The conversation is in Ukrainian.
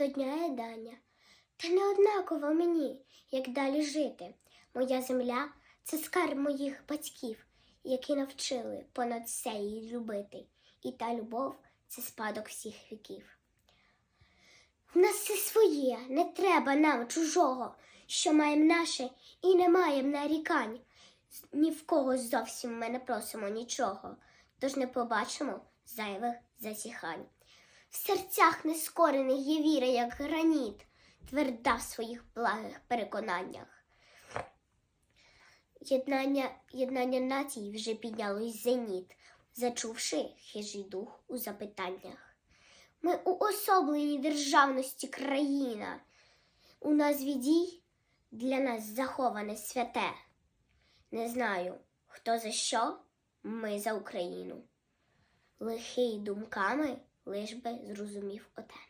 до дня єдання. Та не однаково мені, як далі жити. Моя земля це скарб моїх батьків, які навчили понад все її любити. І та любов це спадок всіх віків. В нас все своє, не треба нам чужого, що маєм наше і не маєм нарікань. Ні в кого зовсім ми не просимо нічого, тож не побачимо зайвих засіхань. В серцях нескорених є віра, як граніт, тверда в своїх благих переконаннях. Єднання, єднання націй вже піднялось зеніт, зачувши хижий дух у запитаннях. Ми уособлені державності країна. У назві дій для нас заховане святе. Не знаю, хто за що, ми за Україну. Лихий думками лиш би зрозумів оте.